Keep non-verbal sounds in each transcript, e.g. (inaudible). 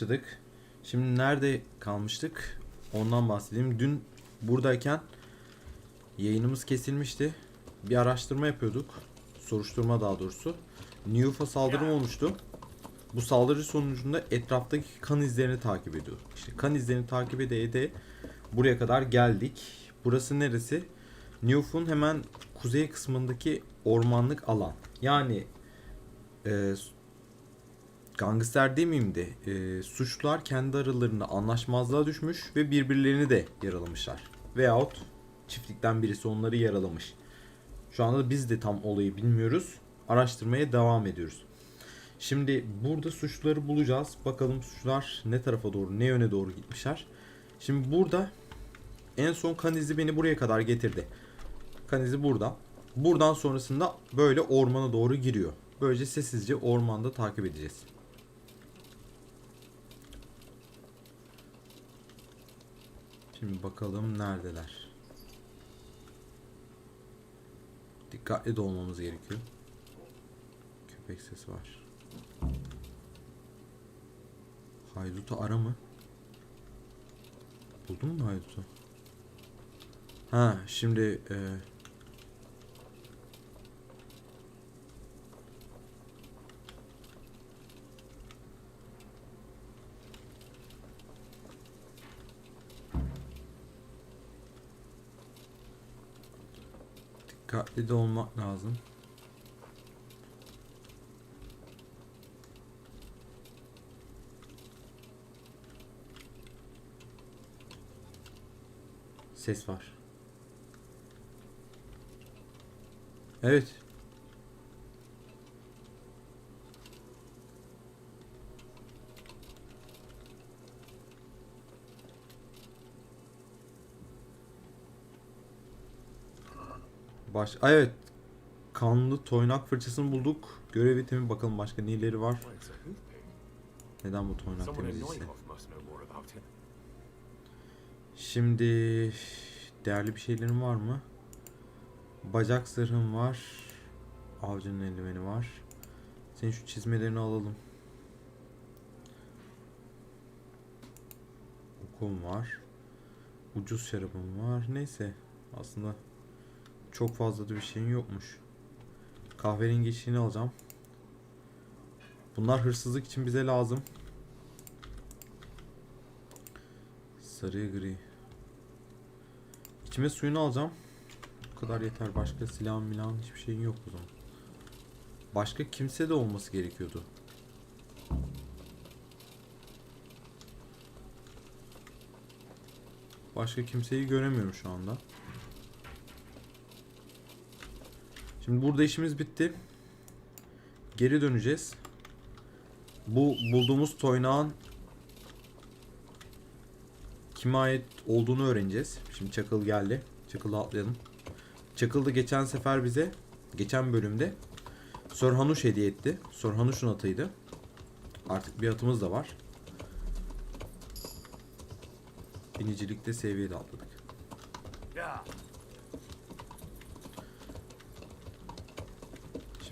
başladık. Şimdi nerede kalmıştık? Ondan bahsedeyim. Dün buradayken yayınımız kesilmişti. Bir araştırma yapıyorduk. Soruşturma daha doğrusu. Newf'a saldırı olmuştu. Bu saldırı sonucunda etraftaki kan izlerini takip ediyorduk. İşte kan izlerini takip ede ede buraya kadar geldik. Burası neresi? Newf'un hemen kuzey kısmındaki ormanlık alan. Yani e, gangster demeyeyim de e, suçlular kendi aralarında anlaşmazlığa düşmüş ve birbirlerini de yaralamışlar. Veyahut çiftlikten birisi onları yaralamış. Şu anda biz de tam olayı bilmiyoruz. Araştırmaya devam ediyoruz. Şimdi burada suçluları bulacağız. Bakalım suçlular ne tarafa doğru, ne yöne doğru gitmişler. Şimdi burada en son kan izi beni buraya kadar getirdi. Kan izi burada. Buradan sonrasında böyle ormana doğru giriyor. Böylece sessizce ormanda takip edeceğiz. Şimdi bakalım neredeler. Dikkatli de olmamız gerekiyor. Köpek sesi var. Haydut'u ara mı? Buldun mu Haydut'u? Ha şimdi e, dikkatli de olmak lazım. Ses var. Evet. Baş Aa, evet. Kanlı toynak fırçasını bulduk. Görev itemi bakalım başka neleri var. Neden bu toynak it. Şimdi değerli bir şeylerin var mı? Bacak zırhım var. Avcının eldiveni var. Senin şu çizmelerini alalım. Okum var. Ucuz şarabım var. Neyse. Aslında çok fazla da bir şeyin yokmuş. Kahverengi işini alacağım. Bunlar hırsızlık için bize lazım. Sarı gri. İçime suyunu alacağım. Bu kadar yeter. Başka silahım milahım hiçbir şeyin yok o zaman. Başka kimse de olması gerekiyordu. Başka kimseyi göremiyorum şu anda. Şimdi burada işimiz bitti. Geri döneceğiz. Bu bulduğumuz toynağın kime ait olduğunu öğreneceğiz. Şimdi Çakıl geldi. Çakıl'ı atlayalım. Çakıl da geçen sefer bize geçen bölümde Sir Hanuş hediye etti. Sir Hanuş'un atıydı. Artık bir atımız da var. Binicilikte seviye de atladık.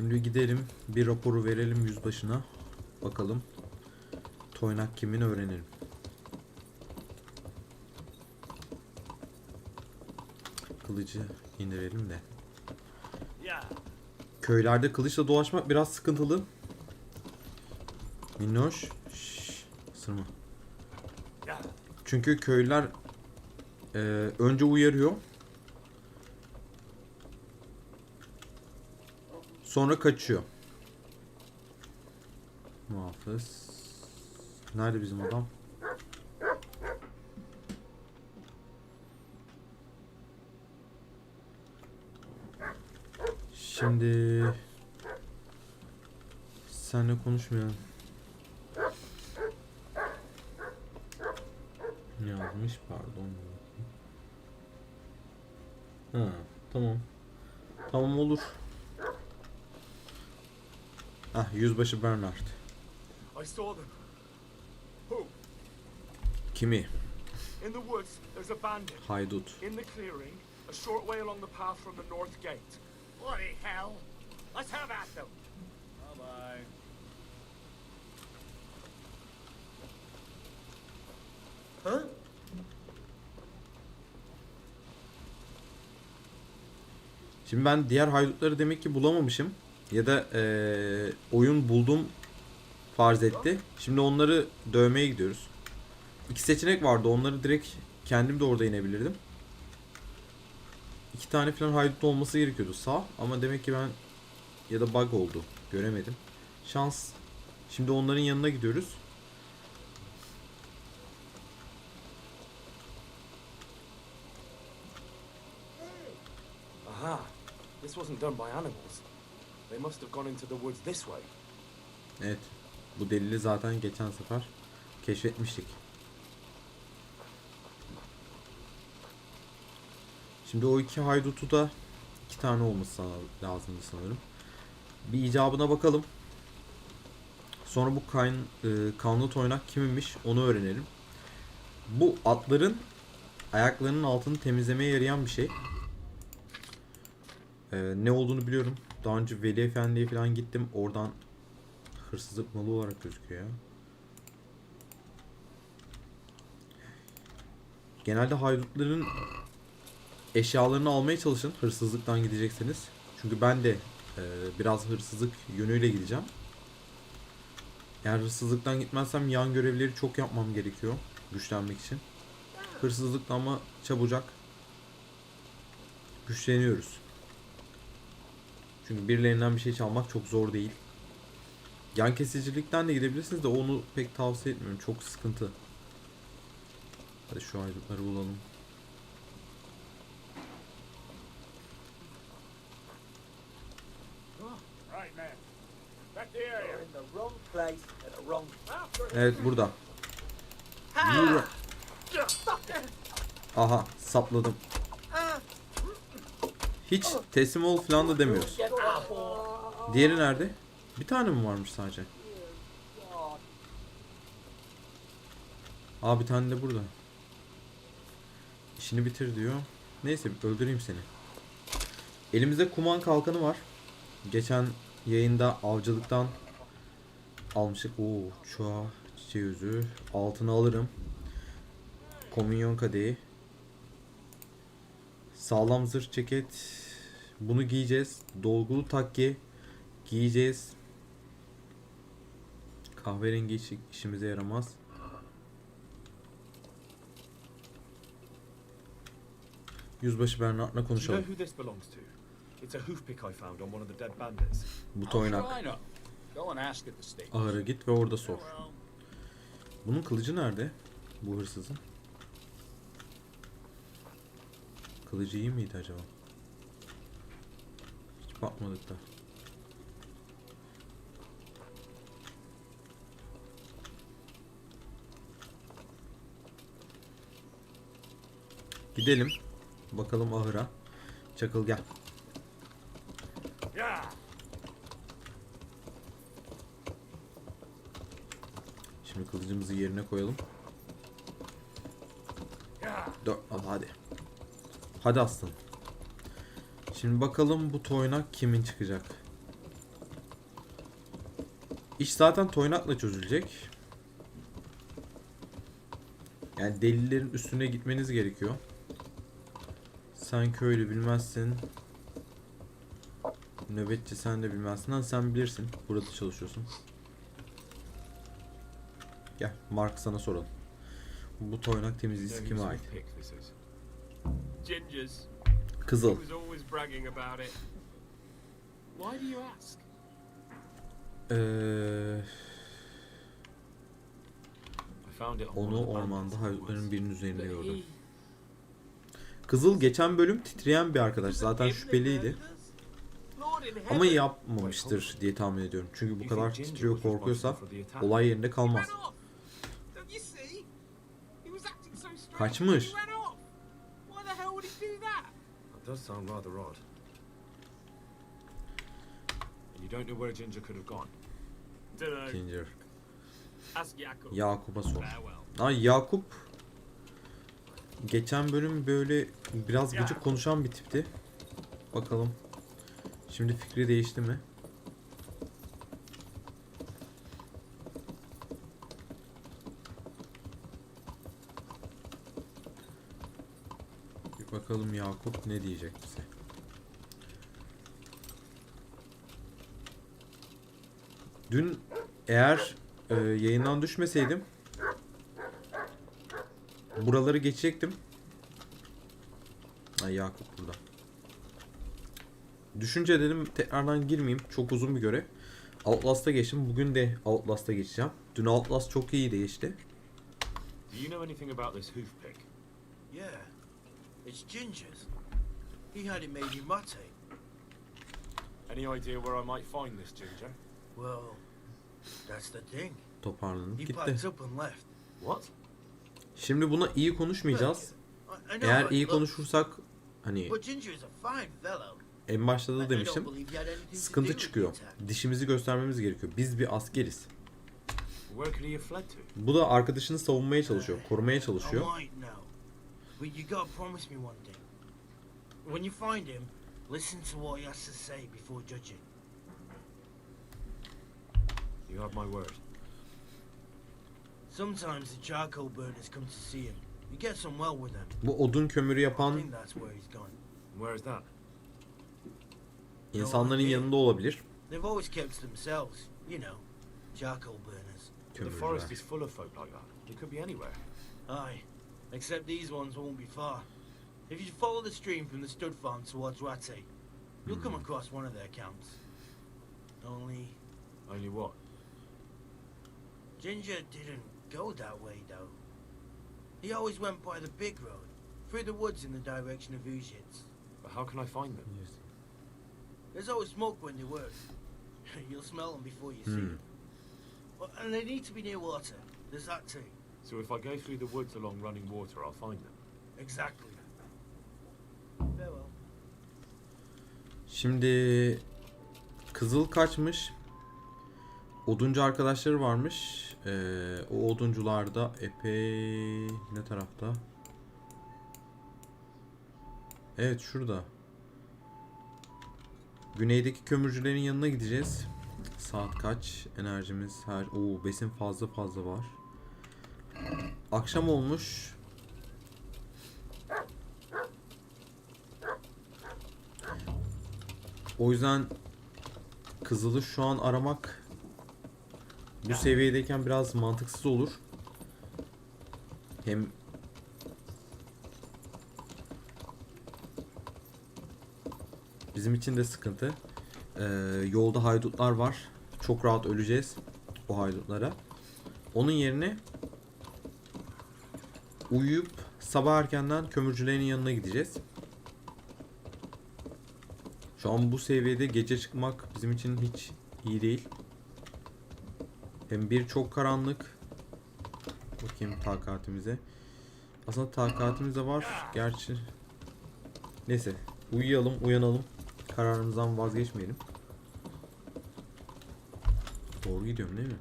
Şimdi gidelim bir raporu verelim yüzbaşına. Bakalım toynak kimin öğrenelim. Kılıcı indirelim de. Köylerde kılıçla dolaşmak biraz sıkıntılı. Minnoş. Yeah. Çünkü köylüler e, önce uyarıyor. Sonra kaçıyor. Muhafız. Nerede bizim adam? Şimdi senle konuşmayalım. Ne yazmış pardon. Ha tamam. Tamam olur. Ah yüzbaşı Bernard. I saw them. Who? Kimi? In the woods, there's a bandit. Haydut. In the clearing, a short way along the path from the north gate. Bloody hell! Let's have at them! Bye bye. Huh? Şimdi ben diğer haydutları demek ki bulamamışım. Ya da eee, oyun buldum farz etti. Şimdi onları dövmeye gidiyoruz. İki seçenek vardı. Onları direkt kendim de orada inebilirdim. İki tane falan haydut olması gerekiyordu sağ. Ama demek ki ben ya da bug oldu. Göremedim. Şans. Şimdi onların yanına gidiyoruz. Aha. This wasn't done by animals. Evet. Bu delili zaten geçen sefer keşfetmiştik. Şimdi o iki haydutu da iki tane olması lazımdı sanırım. Bir icabına bakalım. Sonra bu kayn, e, kanlı toynak kiminmiş onu öğrenelim. Bu atların ayaklarının altını temizlemeye yarayan bir şey. E, ne olduğunu biliyorum. Daha önce Veli Efendi'ye falan gittim. Oradan hırsızlık malı olarak gözüküyor. Genelde haydutların eşyalarını almaya çalışın hırsızlıktan gidecekseniz. Çünkü ben de e, biraz hırsızlık yönüyle gideceğim. Eğer hırsızlıktan gitmezsem yan görevleri çok yapmam gerekiyor güçlenmek için. Hırsızlıkla ama çabucak güçleniyoruz. Çünkü birilerinden bir şey çalmak çok zor değil. Yan kesicilikten de gidebilirsiniz de onu pek tavsiye etmiyorum. Çok sıkıntı. Hadi şu ayrıtları bulalım. Right, man. Back the Hiç teslim ol falan da demiyoruz. Diğeri nerede? Bir tane mi varmış sadece? Aa bir tane de burada. İşini bitir diyor. Neyse öldüreyim seni. Elimizde kuman kalkanı var. Geçen yayında avcılıktan almıştık. Oo, çuha, çiçeği özü. Altını alırım. Komünyon kadehi. Sağlam zırh ceket. Bunu giyeceğiz. Dolgulu takke giyeceğiz. Kahverengi işi- işimize yaramaz. Yüzbaşı Bernard'la konuşalım. Bu toynak. Ahıra git ve orada sor. Bunun kılıcı nerede? Bu hırsızın. Kılıcı iyi miydi acaba? Hiç bakmadık da. Gidelim. Bakalım ahıra. Çakıl gel. Şimdi kılıcımızı yerine koyalım. Dört al hadi. Hadi aslan. Şimdi bakalım bu toynak kimin çıkacak. İş zaten toynakla çözülecek. Yani delillerin üstüne gitmeniz gerekiyor. Sen köylü bilmezsin. Nöbetçi sen de bilmezsin. Lan sen bilirsin. Burada çalışıyorsun. Gel Mark sana soralım. Bu toynak temizliği kime ait? hoof pick this is? Ginger's. Kızıl. He was always bragging about it. Why do you ask? Ee, I found it on one onu the bandits ormanda haydutların woods. birinin üzerinde gördüm. Kızıl geçen bölüm titreyen bir arkadaş. Zaten şüpheliydi. Lord in Ama yapmamıştır diye tahmin ediyorum. Çünkü bu kadar titriyor korkuyorsa olay yerinde kalmaz. off. Don't you see? He was acting so strange. Kaçmış. He ran off. Why the hell would he do that? That does sound rather odd. And you don't know where Ginger could have gone? Dunno. Ginger. Ask Jakub. Yakup'a sor. Farewell. Ay Yakup geçen bölüm böyle biraz gıcık konuşan bir tipti. Bakalım. Şimdi fikri değişti mi? Bakalım Yakup ne diyecek bize. Dün eğer e, yayından düşmeseydim buraları geçecektim. Ay Yakup burada. Düşünce dedim tekrardan girmeyeyim. Çok uzun bir görev. Outlast'a geçtim. Bugün de Outlast'a geçeceğim. Dün Outlast çok iyi geçti. Do you know anything about this hoof pick? Yeah, it's Ginger's. He had it made in Mate. Any idea where I might find this ginger? Well, that's the thing. Toparlanıp He gitti. packed up and left. What? Şimdi buna iyi konuşmayacağız. I, I know Eğer iyi it looks, konuşursak hani But Ginger is a fine fellow. en başta da demiştim. Sıkıntı çıkıyor. Dişimizi göstermemiz gerekiyor. Biz bir askeriz. Where could he have fled to? Bu da arkadaşını savunmaya çalışıyor, korumaya çalışıyor. I. But you gotta promise me one thing. When you find him, listen to what he has to say before judging. You have my word. Sometimes the charcoal burners come to see him. You get some well with them. Bu odun kömürü I yapan think that's where he's gone. Where is that? insanların yanında olabilir. They've always kept to themselves, you know, charcoal burners. The forest Kömürcüler. is full of folk like that. They could be anywhere. Aye, except these ones won't be far. If you follow the stream from the stud farm towards Rate, you'll come across one of their camps. Only Only what? Ginger didn't go that way, though. He always went by the big road, through the woods in the direction of Ujits. But how can I find them? There's always smoke when they work. (laughs) You'll smell them before you see Hmm. them. Well, and they need to be near water. There's that too. So if I go through the woods along running water, I'll find them. Exactly. Farewell. Şimdi Kızıl kaçmış. Oduncu arkadaşları varmış. Ee, o oduncular da epey ne tarafta? Evet şurada. Güneydeki kömürcülerin yanına gideceğiz. Saat kaç? Enerjimiz her... Oo besin fazla fazla var. Akşam olmuş. O yüzden Kızıl'ı şu an aramak bu seviyedeyken biraz mantıksız olur. Hem bizim için de sıkıntı. Ee, yolda haydutlar var. Çok rahat öleceğiz o haydutlara. Onun yerine uyuyup sabah erkenden kömürcülerin yanına gideceğiz. Şu an bu seviyede gece çıkmak bizim için hiç iyi değil. Hem bir çok karanlık. Bakayım takatimize. Aslında takatimiz de var. Gerçi. Neyse. Uyuyalım, uyanalım. Kararımızdan vazgeçmeyelim. Doğru gidiyorum değil mi?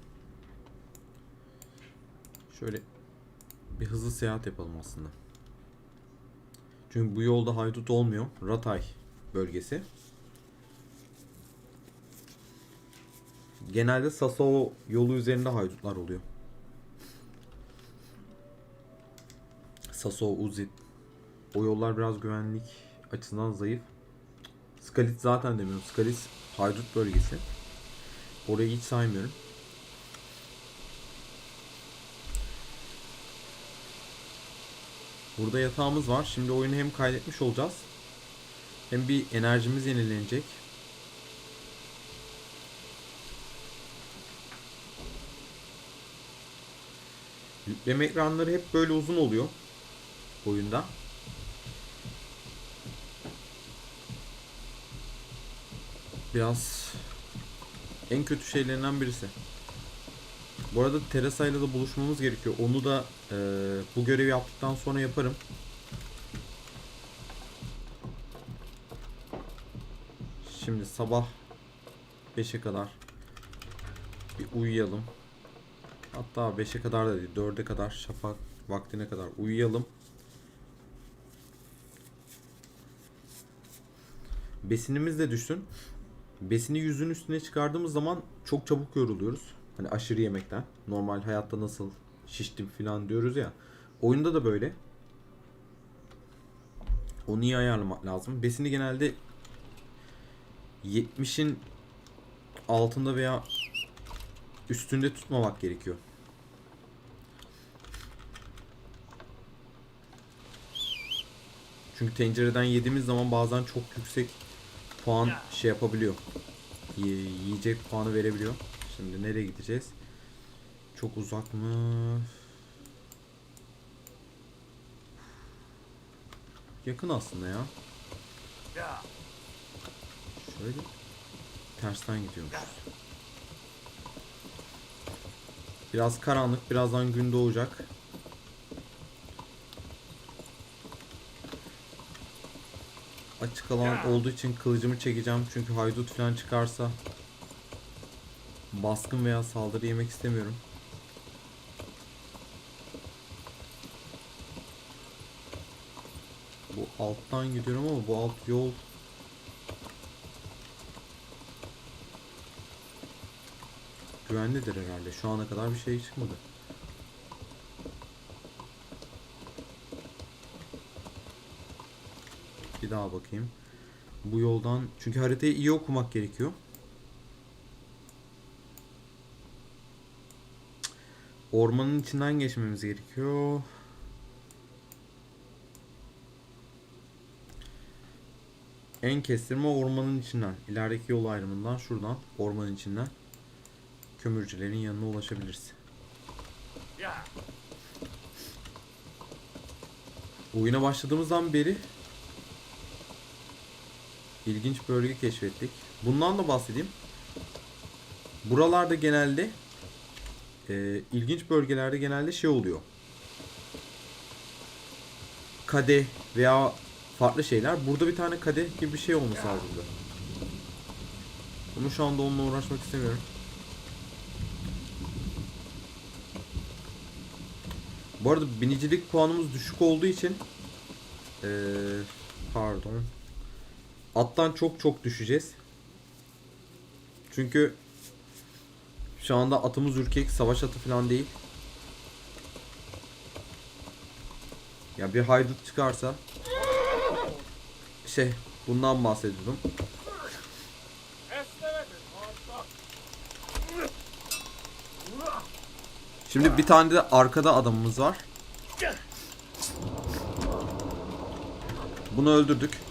Şöyle bir hızlı seyahat yapalım aslında. Çünkü bu yolda haydut olmuyor. Ratay bölgesi. Genelde Sasao yolu üzerinde haydutlar oluyor. Sasao, Uzit. O yollar biraz güvenlik açısından zayıf. Skalit zaten demiyorum. Skalit haydut bölgesi. Orayı hiç saymıyorum. Burada yatağımız var. Şimdi oyunu hem kaydetmiş olacağız. Hem bir enerjimiz yenilenecek. Yükleme ekranları hep böyle uzun oluyor oyunda. Biraz en kötü şeylerinden birisi. Bu arada Teresa ile de buluşmamız gerekiyor. Onu da e, bu görevi yaptıktan sonra yaparım. Şimdi sabah 5'e kadar bir uyuyalım. Hatta 5'e kadar da değil 4'e kadar şafak vaktine kadar uyuyalım. Besinimiz de düşsün. Besini yüzün üstüne çıkardığımız zaman çok çabuk yoruluyoruz. Hani aşırı yemekten. Normal hayatta nasıl şiştim falan diyoruz ya. Oyunda da böyle. Onu iyi ayarlamak lazım. Besini genelde 70'in altında veya üstünde tutmamak gerekiyor. Çünkü tencereden yediğimiz zaman bazen çok yüksek puan şey yapabiliyor. Yi- Yiyecek puanı verebiliyor. Şimdi nereye gideceğiz? Çok uzak mı? Yakın aslında ya. Şöyle tersten gidiyormuş. Biraz karanlık, birazdan gün doğacak. Açık alan olduğu için kılıcımı çekeceğim çünkü haydut falan çıkarsa baskın veya saldırı yemek istemiyorum. Bu alttan gidiyorum ama bu alt yol güvenlidir herhalde. Şu ana kadar bir şey çıkmadı. Bir daha bakayım. Bu yoldan çünkü haritayı iyi okumak gerekiyor. Ormanın içinden geçmemiz gerekiyor. En kestirme ormanın içinden. İlerideki yol ayrımından şuradan ormanın içinden kömürcülerin yanına ulaşabiliriz. Oyuna başladığımızdan beri ilginç bölge keşfettik. Bundan da bahsedeyim. Buralarda genelde e, ilginç bölgelerde genelde şey oluyor. Kadeh veya farklı şeyler. Burada bir tane kadeh gibi bir şey olması lazımdı. Ama şu anda onunla uğraşmak istemiyorum. Bu arada binicilik puanımız düşük olduğu için eee, pardon attan çok çok düşeceğiz. Çünkü şu anda atımız ürkek, savaş atı falan değil. Ya bir haydut çıkarsa şey bundan bahsediyordum. Şimdi bir tane de arkada adamımız var. Bunu öldürdük.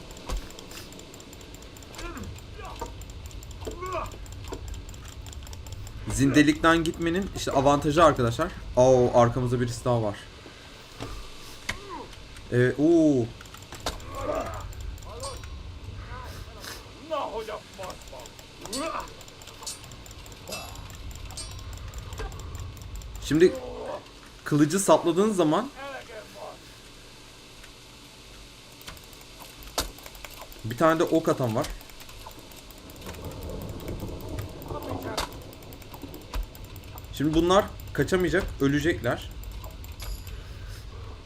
Zindelikten gitmenin işte avantajı arkadaşlar. Oo arkamızda birisi daha var. Evet, oo. Şimdi kılıcı sapladığın zaman bir tane de ok atan var. Şimdi bunlar kaçamayacak, ölecekler.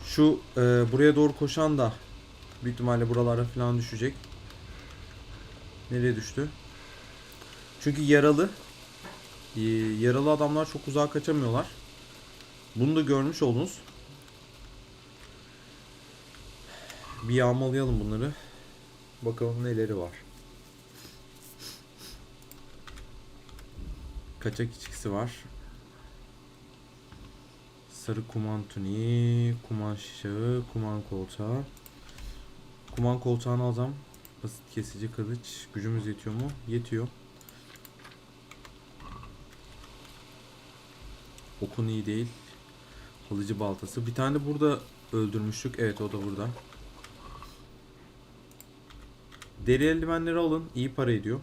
Şu e, buraya doğru koşan da büyük ihtimalle buralara falan düşecek. Nereye düştü? Çünkü yaralı. E, yaralı adamlar çok uzağa kaçamıyorlar. Bunu da görmüş oldunuz. Bir yağmalayalım bunları. Bakalım neleri var. Kaçak içkisi var. Sarı kuman tuniği, kuman şişağı, kuman kolçağı. Kuman kolçağını alacağım. Basit kesici kılıç. Gücümüz yetiyor mu? Yetiyor. Okun iyi değil. Halıcı baltası. Bir tane burada öldürmüştük. Evet o da burada. Deri eldivenleri alın. İyi para ediyor.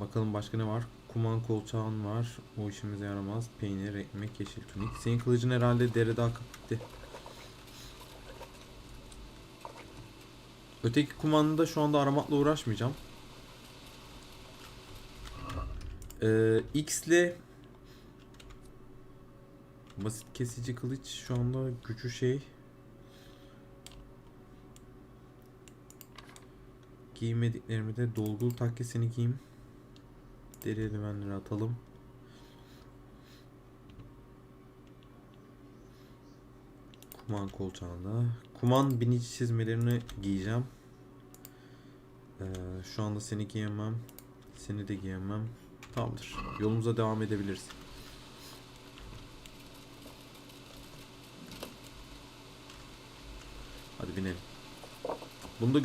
Bakalım başka ne var? Kuman kolçağın var. O işimize yaramaz. Peynir, ekmek, yeşil tunik. Senin kılıcın herhalde deride akıp gitti. Öteki kumanını da şu anda aramakla uğraşmayacağım. Ee, X ile basit kesici kılıç şu anda gücü şey Giymediklerimi de dolgulu takkesini giyeyim. Deri eldivenleri atalım. Kuman kolçağında. Kuman binici çizmelerini giyeceğim. Ee, şu anda seni giyemem. Seni de giyemem. Tamamdır. Yolumuza devam edebiliriz. Hadi binelim. Bunu da